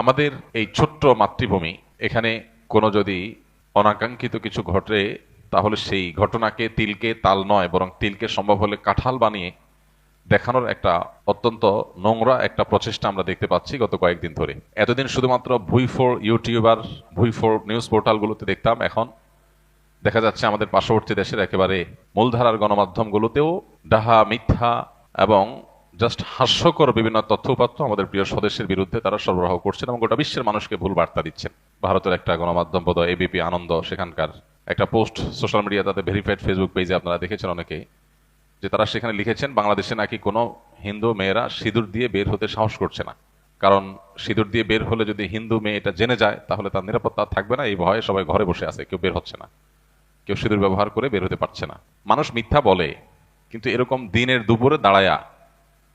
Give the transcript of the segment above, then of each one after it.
আমাদের এই ছোট্ট মাতৃভূমি, এখানে কোনো যদি অনাকাঙ্ক্ষিত কিছু ঘটে, তাহলে সেই ঘটনাকে তিলকে তাল নয়, বরং তিলকে সম্ভব হলে কাঁঠাল বানিয়ে দেখানোর একটা অত্যন্ত নোংরা একটা প্রচেষ্টা আমরা দেখতে পাচ্ছি গত কয়েকদিন ধরে। এতদিন শুধুমাত্র ভুই ফোর ইউটিউবার, ভুই ফোর নিউজ পোর্টালগুলোতে দেখতাম, এখন দেখা যাচ্ছে আমাদের পার্শ্ববর্তী দেশের একেবারে মূলধারার গণমাধ্যমগুলোতেও ডাহা, মিথ্যা এবং জাস্ট হাস্যকর বিভিন্ন তথ্য উপাত্ত আমাদের প্রিয় স্বদেশের বিরুদ্ধে তারা সরবরাহ করছেন এবং গোটা বিশ্বের মানুষকে ভুল বার্তা দিচ্ছেন। ভারতের একটা গণমাধ্যম বোধ এবিপি আনন্দ সেখানকার একটা পোস্ট সোশ্যাল মিডিয়া তাতে ভেরিফাইড ফেসবুক পেজে আপনারা দেখেছেন অনেকে যে তারা সেখানে লিখেছেন, বাংলাদেশে নাকি কোনো হিন্দু মেয়েরা সিঁদুর দিয়ে বের হতে সাহস করছে না। কারণ সিঁদুর দিয়ে বের হলে যদি হিন্দু মেয়ে এটা জেনে যায়, তাহলে তার নিরাপত্তা থাকবে না। এই ভয়ে সবাই ঘরে বসে আছে, কেউ বের হচ্ছে না। কেউ সিঁদুর ব্যবহার করে বের হতে পারছে না। মানুষ মিথ্যা বলে, কিন্তু এরকম দিনের দুপুরে দাঁড়ায়া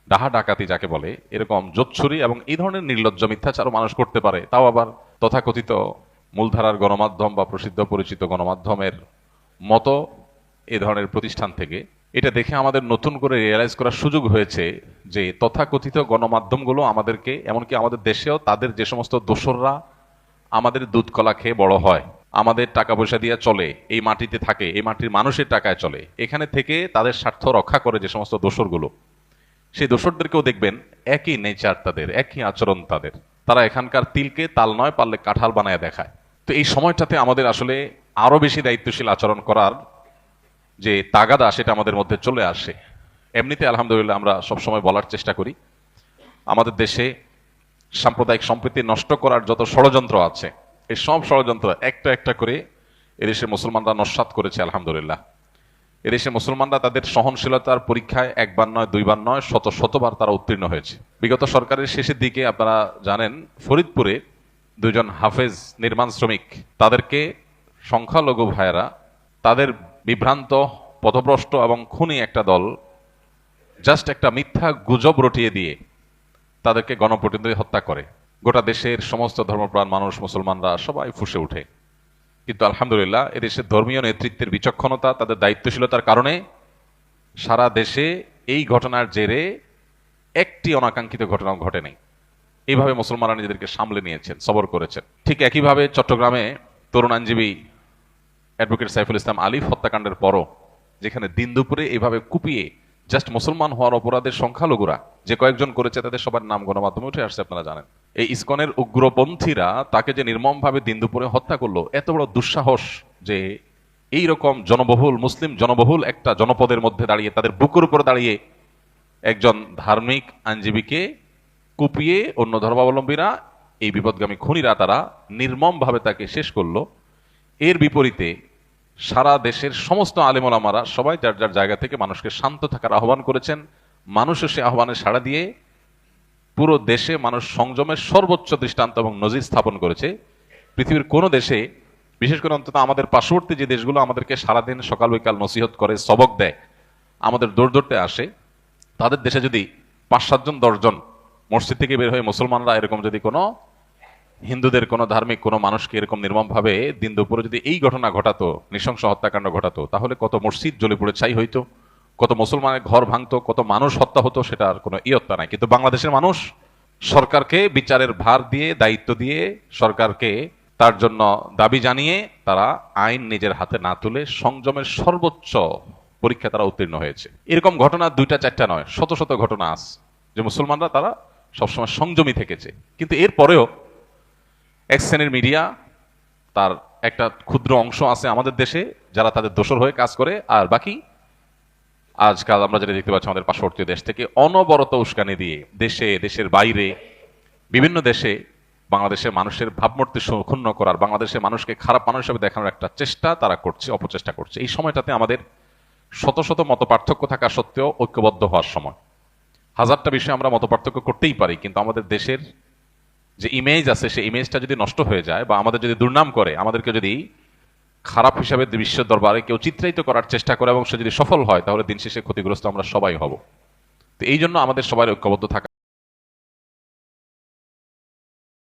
ডাহা ডাকাতি যাকে বলে, এরকম জোচ্ছুরি এবং এই ধরনের নির্লজ্জ মিথ্যাচারও মানুষ করতে পারে। তাও আবার তথাকথিত মূলধারার গণমাধ্যম বা প্রসিদ্ধ পরিচিত গণমাধ্যমের মতো এ ধরনের প্রতিষ্ঠান থেকে, এটা দেখে আমাদের নতুন করে রিয়েলাইজ করার সুযোগ হয়েছে যে তথাকথিত গণমাধ্যমগুলো আমাদেরকে, এমনকি আমাদের দেশেও তাদের যে সমস্ত দোসররা আমাদের দুধ কলা খেয়ে বড় হয়, আমাদের টাকা পয়সা দিয়ে চলে, এই মাটিতে থাকে, এই মাটির মানুষের টাকায় চলে, এখানে থেকে তাদের স্বার্থ রক্ষা করে যে সমস্ত দোসরগুলো। সেই দোসরদেরকেও দেখবেন একই নেচার তাদের, একই আচরণ তাদের। তারা এখানকার তিলকে তাল নয়, পারলে কাঁঠাল বানায় দেখায়। তো এই সময়টাতে আমাদের আসলে আরও বেশি দায়িত্বশীল আচরণ করার যে তাগাদা সেটা আমাদের মধ্যে চলে আসে। এমনিতে আলহামদুলিল্লাহ আমরা সবসময় বলার চেষ্টা করি, আমাদের দেশে সাম্প্রদায়িক সম্প্রীতি নষ্ট করার যত ষড়যন্ত্র আছে, এই সব ষড়যন্ত্র একটা একটা করে এদেশের মুসলমানরা নস্বাত করেছে আলহামদুলিল্লাহ। এদেশে মুসলমানরা তাদের সহনশীলতার পরীক্ষায় একবার নয়, দুইবার নয়, শত শতবার তারা উত্তীর্ণ হয়েছে। বিগত সরকারের শেষের দিকে আপনারা জানেন, ফরিদপুরে দুজন হাফেজ নির্মাণ শ্রমিক, তাদেরকে সংখ্যালঘু ভাইয়েরা, তাদের বিভ্রান্ত পথভ্রষ্ট এবং খুনি একটা দল জাস্ট একটা মিথ্যা গুজব রটিয়ে দিয়ে তাদেরকে গণপ্রতিনিধি হত্যা করে। গোটা দেশের সমস্ত ধর্মপ্রাণ মানুষ মুসলমানরা সবাই ফুসে ওঠে কিন্তু আলহামদুলিল্লাহ এদেশের ধর্মীয় নেতৃত্বের বিচক্ষণতা, তাদের দায়িত্বশীলতার কারণে সারা দেশে এই ঘটনার জেরে একটি অনাকাঙ্ক্ষিত ঘটনাও ঘটেনি। এইভাবে মুসলমানরা নিজেদেরকে সামলে নিয়েছেন, সবর করেছেন। ঠিক একইভাবে চট্টগ্রামে তরুণ আইনজীবী অ্যাডভোকেট সাইফুল ইসলাম আলিফ হত্যাকাণ্ডের পরও, যেখানে দিন দুপুরে এইভাবে কুপিয়ে জাস্ট মুসলমান হওয়ার অপরাধের সংখ্যালঘুরা, যে কয়েকজন করেছে তাদের সবার নাম গণমাধ্যমে উঠে আসছে, আপনারা জানেন। এই ইসকনের উগ্রপন্থীরা তাকে যে নির্মমভাবে দিন দুপুরে হত্যা করল, এত বড় দুঃসাহস যে এই রকম জনবহুল, মুসলিম জনবহুল একটা জনপদের মধ্যে দাঁড়িয়ে, তাদের বুকের উপরে দাঁড়িয়ে একজন ধার্মিক আইনজীবীকে কুপিয়ে অন্য ধর্মাবলম্বীরা, এই বিপদগামী খুনিরা তারা নির্মমভাবে তাকে শেষ করল। এর বিপরীতে সারা দেশের সমস্ত আলেমোলামারা সবাই যার যার জায়গা থেকে মানুষকে শান্ত থাকার আহ্বান করেছেন। মানুষও সে আহ্বানে সাড়া দিয়ে পুরো দেশে মানুষ সংযমের সর্বোচ্চ দৃষ্টান্ত এবং নজির স্থাপন করেছে। পৃথিবীর কোনো দেশে, বিশেষ করে অন্তত আমাদের পার্শ্ববর্তী যে দেশগুলো আমাদেরকে সারাদিন সকাল বিকাল নসিহত করে, সবক দেয়, আমাদের দৌড় দৌড়তে আসে, তাদের দেশে যদি পাঁচ সাতজন, দশজন মসজিদ থেকে বের হয়ে মুসলমানরা এরকম যদি কোনো হিন্দুদের কোনো ধার্মিক, কোনো মানুষকে এরকম নির্মমভাবে দিন দুপুরে যদি এই ঘটনা ঘটাতো, নৃশংস হত্যাকাণ্ড ঘটাতো, তাহলে কত মসজিদ জ্বলে পড়ে ছাই হইতো, কত মুসলমানের ঘর ভাঙতো, কত মানুষ হত্যা হতো সেটার কোনো ইয়ত্তা নাই। কিন্তু বাংলাদেশের মানুষ সরকারকে বিচারের ভার দিয়ে, দায়িত্ব দিয়ে, সরকারকে তার জন্য দাবি জানিয়ে তারা আইন নিজের হাতে না তুলে সংযমের সর্বোচ্চ পরীক্ষা তারা উত্তীর্ণ হয়েছে। এরকম ঘটনা দুইটা, চারটা নয়, শত শত ঘটনা আস যে মুসলমানরা তারা সবসময় সংযমী থেকেছে। কিন্তু এরপরেও এক শ্রেণির মিডিয়া তার একটা ক্ষুদ্র অংশ আছে আমাদের দেশে, যারা তাদের দোষর হয়ে কাজ করে। আর বাকি, আজকাল আমরা যেটা দেখতে পাচ্ছি আমাদের পার্শ্ববর্তী দেশ থেকে, অনবরত উস্কানি দিয়ে দেশে, দেশের বাইরে, বিভিন্ন দেশে বাংলাদেশের মানুষের ভাবমূর্তি ক্ষুণ্ণ করার, বাংলাদেশের মানুষকে খারাপ মানুষ হিসেবে দেখানোর একটা চেষ্টা তারা করছে, অপচেষ্টা করছে। এই সময়টাতে আমাদের শত শত মত পার্থক্য থাকা সত্ত্বেও ঐক্যবদ্ধ হওয়ার সময়। হাজারটা বিষয়ে আমরা মত পার্থক্য করতেই পারি, কিন্তু আমাদের দেশের যে ইমেজ আছে, সেই ইমেজটা যদি নষ্ট হয়ে যায় বা আমাদের যদি দুর্নাম করে, আমাদেরকে যদি খারাপ হিসাবে বিশ্ব দরবারে কেউ চিত্রায়িত করার চেষ্টা করে এবং সে যদি সফল হয়, তাহলে দিন শেষে ক্ষতিগ্রস্ত আমরা সবাই হব। তো এই জন্য আমাদের সবাই ঐক্যবদ্ধ থাকা